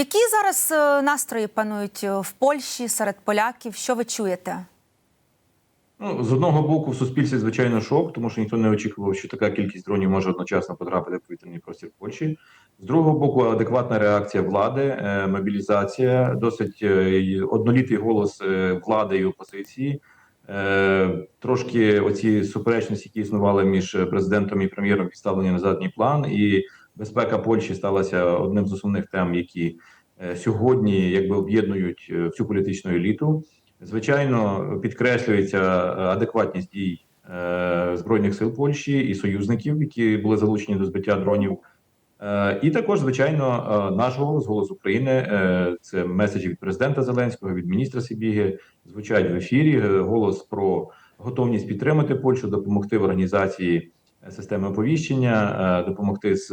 Які зараз е, настрої панують е, в Польщі серед поляків? Що ви чуєте? Ну, з одного боку, в суспільстві, звичайно, шок, тому що ніхто не очікував, що така кількість дронів може одночасно потрапити в повітряний простір Польщі. З другого боку, адекватна реакція влади, е, мобілізація, досить однолітий голос влади і опозиції. Е, Трошки оці суперечності, які існували між президентом і прем'єром, відставлені на задній план, і безпека Польщі сталася одним з основних тем, які е, сьогодні якби об'єднують е, всю політичну еліту. Звичайно, підкреслюється адекватність дій збройних сил Польщі і союзників, які були залучені до збиття дронів. Е, І також, звичайно, е, наш голос, голос України, е, це меседжі від президента Зеленського, від міністра Сибіги, звучать в ефірі. Голос про готовність підтримати Польщу, допомогти в організації системи оповіщення, допомогти з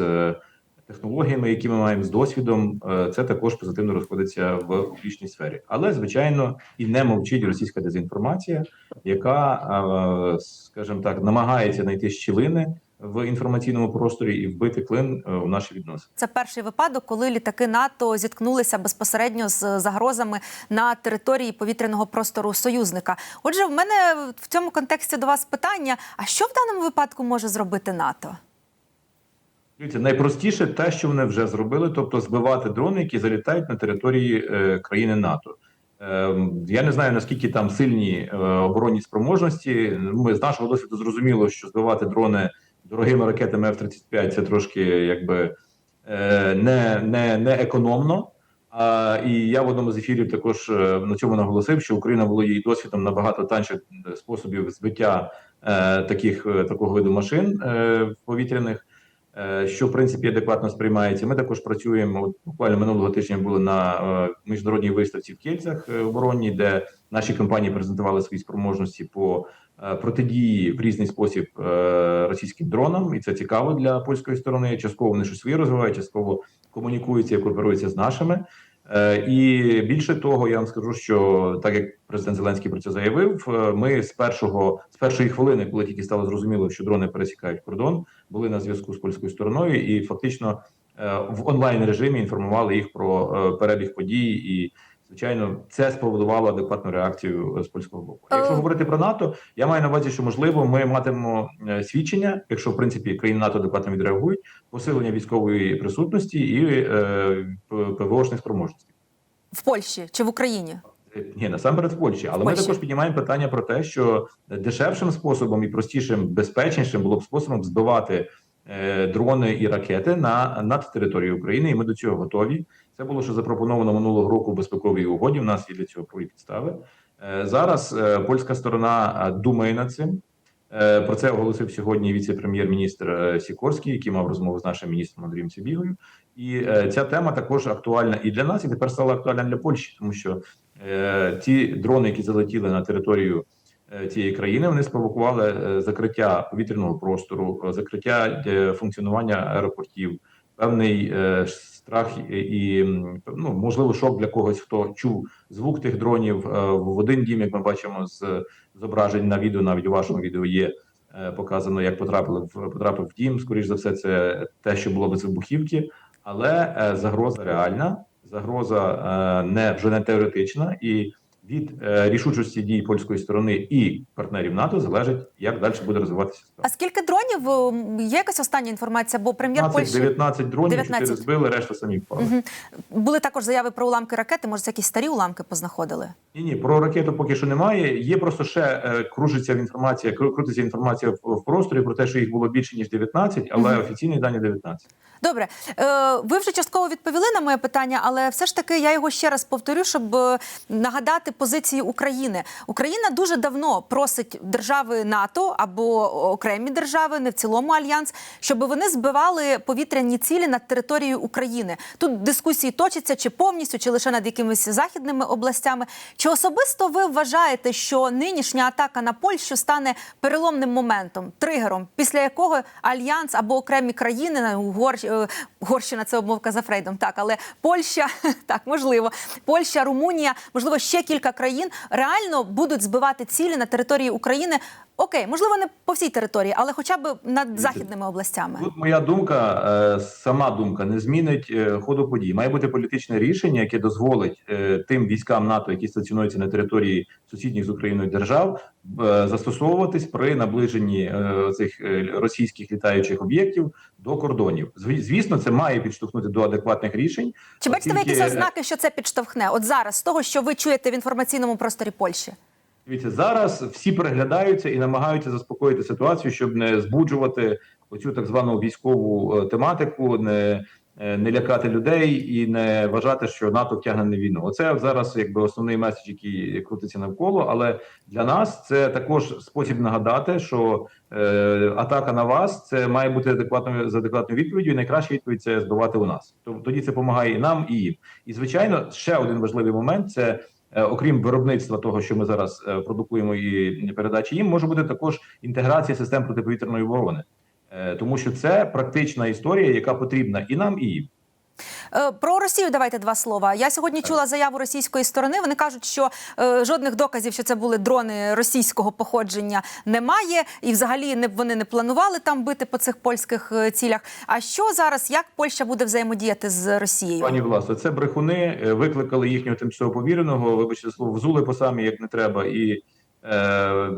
технологіями, які ми маємо з досвідом. Це також позитивно розходиться в публічній сфері. Але звичайно і не мовчить російська дезінформація, яка, скажімо так, намагається знайти щілини в інформаційному просторі і вбити клин е, в наші відносини. Це перший випадок, коли літаки НАТО зіткнулися безпосередньо з загрозами на території повітряного простору союзника. Отже, в мене в цьому контексті до вас питання: а що в даному випадку може зробити НАТО? Дивіться, найпростіше те, що вони вже зробили, тобто збивати дрони, які залітають на території е, країни НАТО. Е, я не знаю наскільки там сильні е, оборонні спроможності. Ми з нашого досвіду зрозуміло, що збивати дрони дорогими ракетами F-35 це трошки якби е, не, не, не економно. А, і я в одному з ефірів також е, на цьому наголосив, що Україна володіє досвідом набагато танших способів збиття е, таких е, такого виду машин е, повітряних е, що в принципі адекватно сприймається. Ми також працюємо. От буквально минулого тижня були на е, міжнародній виставці в Кельцях е, оборонній, де наші компанії презентували свої спроможності по е, протидії в різний спосіб е, російським дронам, і це цікаво для польської сторони. Частково вони щось своє розвивають, частково комунікуються і кооперуються з нашими. Е, І більше того, я вам скажу, що так як президент Зеленський про це заявив, е, ми з першого з першої хвилини, коли тільки стало зрозуміло, що дрони пересікають кордон, були на зв'язку з польською стороною, і фактично е, в онлайн режимі інформували їх про е, перебіг подій. І звичайно, це спровокувало адекватну реакцію з польського боку. Якщо Е. говорити про НАТО, я маю на увазі, що можливо ми матимемо е, свідчення, якщо в принципі країни НАТО адекватно відреагують, посилення військової присутності і е, ПВОшних спроможностей. В Польщі чи в Україні? Е, Ні, насамперед в Польщі, але Польщі. ми також піднімаємо питання про те, що дешевшим способом і простішим, безпечнішим було б способом збивати е, дрони і ракети на над територією України, і ми до цього готові. Це було ще запропоновано минулого року в безпековій угоді. У нас є для цього повні підстави. Е, зараз е, польська сторона е, думає над цим. Про це оголосив сьогодні віце-прем'єр-міністр Сікорський, який мав розмову з нашим міністром Андрієм Сибігою. І ця тема також актуальна і для нас, і тепер стала актуальна для Польщі, тому що ті дрони, які залетіли на територію цієї країни, вони спровокували закриття повітряного простору, закриття функціонування аеропортів, певний е, страх і, ну можливо шок для когось, хто чув звук тих дронів е, в один дім, як ми бачимо з зображень на відео, навіть у вашому відео є. е, Показано, як потрапили в потрапив в дім. Скоріш за все, це те, що було без вибухівки, але загроза реальна, загроза не вже не теоретична, і від е, рішучості дій польської сторони і партнерів НАТО залежить, як далі буде розвиватися А скільки дронів е, є якась остання інформація? Бо прем'єр 19, Польщі 19 дронів, 19. 4 збили, решта самі впали. Мгм. були також заяви про уламки ракети. Може, це якісь старі уламки познаходили? Ні, ні, про ракету поки що немає. Є просто ще е, кружиться інформація, кру- крутиться інформація в, в просторі про те, що їх було більше ніж 19, але Мгм. офіційні дані 19. Добре, е, ви вже частково відповіли на моє питання, але все ж таки я його ще раз повторю, щоб е, нагадати позиції України. Україна дуже давно просить держави НАТО або окремі держави, не в цілому альянс, щоб вони збивали повітряні цілі над територією України. Тут дискусії точаться чи повністю, чи лише над якимись західними областями. Чи особисто ви вважаєте, що нинішня атака на Польщу стане переломним моментом, тригером, після якого альянс або окремі країни на е, Угорщина це обмовка за Фрейдом, так, але Польща, так можливо, Польща, Румунія, можливо, ще кілька країн реально будуть збивати цілі на території України. Окей, можливо, не по всій території, але хоча б над західними областями. Тут моя думка, е, сама думка не змінить е, ходу подій. Має бути політичне рішення, яке дозволить е, тим військам НАТО, які стаціонуються на території сусідніх з Україною держав, застосовуватись при наближенні е, цих е, російських літаючих об'єктів до кордонів. Звісно, це має підштовхнути до адекватних рішень. Чи бачите ви якісь е, ознаки, що це підштовхне? От зараз, з того, що ви чуєте в інформаційному просторі Польщі? Дивіться, зараз всі переглядаються і намагаються заспокоїти ситуацію, щоб не збуджувати оцю так звану військову е, тематику, не, е, не лякати людей і не вважати, що НАТО тягне на війну. Оце зараз якби основний меседж, який крутиться навколо. Але для нас це також спосіб нагадати, що е, атака на вас це має бути адекватною з адекватною відповіддю. І найкраща відповідь це збивати у нас. Тоді це допомагає і нам, і їм. І звичайно, ще один важливий момент це. Е, Окрім виробництва того, що ми зараз е, продукуємо і передачі їм, може бути також інтеграція систем протиповітряної оборони, Е, тому що це практична історія, яка потрібна і нам, і їм. Е, Про Росію давайте два слова. Я сьогодні чула заяву російської сторони. Вони кажуть, що е, жодних доказів, що це були дрони російського походження, немає, і взагалі не вони не планували там бити по цих польських е, цілях. А що зараз як Польща буде взаємодіяти з Росією? Пані Власо, це брехуни е, викликали їхнього тимчасово повіреного. Вибачте слово, взули по самі як не треба, і е,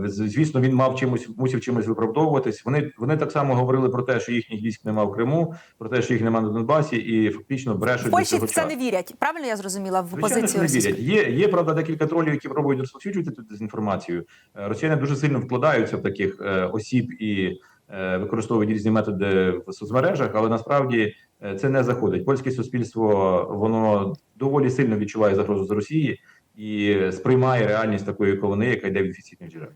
звісно, він мав чимось мусив чимось виправдовуватись. Вони вони так само говорили про те, що їхніх військ нема в Криму, про те, що їх нема на Донбасі, і фактично брешуть Польщі в це часу. не вірять. Правильно я зрозуміла в позицію не вірять. Є, є правда декілька тролів, які пробують розповсюджувати цю дезінформацію. Е, Росіяни дуже сильно вкладаються в таких е, осіб і е, використовують різні методи в соцмережах, але насправді е, це не заходить. Польське суспільство воно доволі сильно відчуває загрозу з Росії і сприймає реальність такою, яка вони, яка йде від офіційних джерел.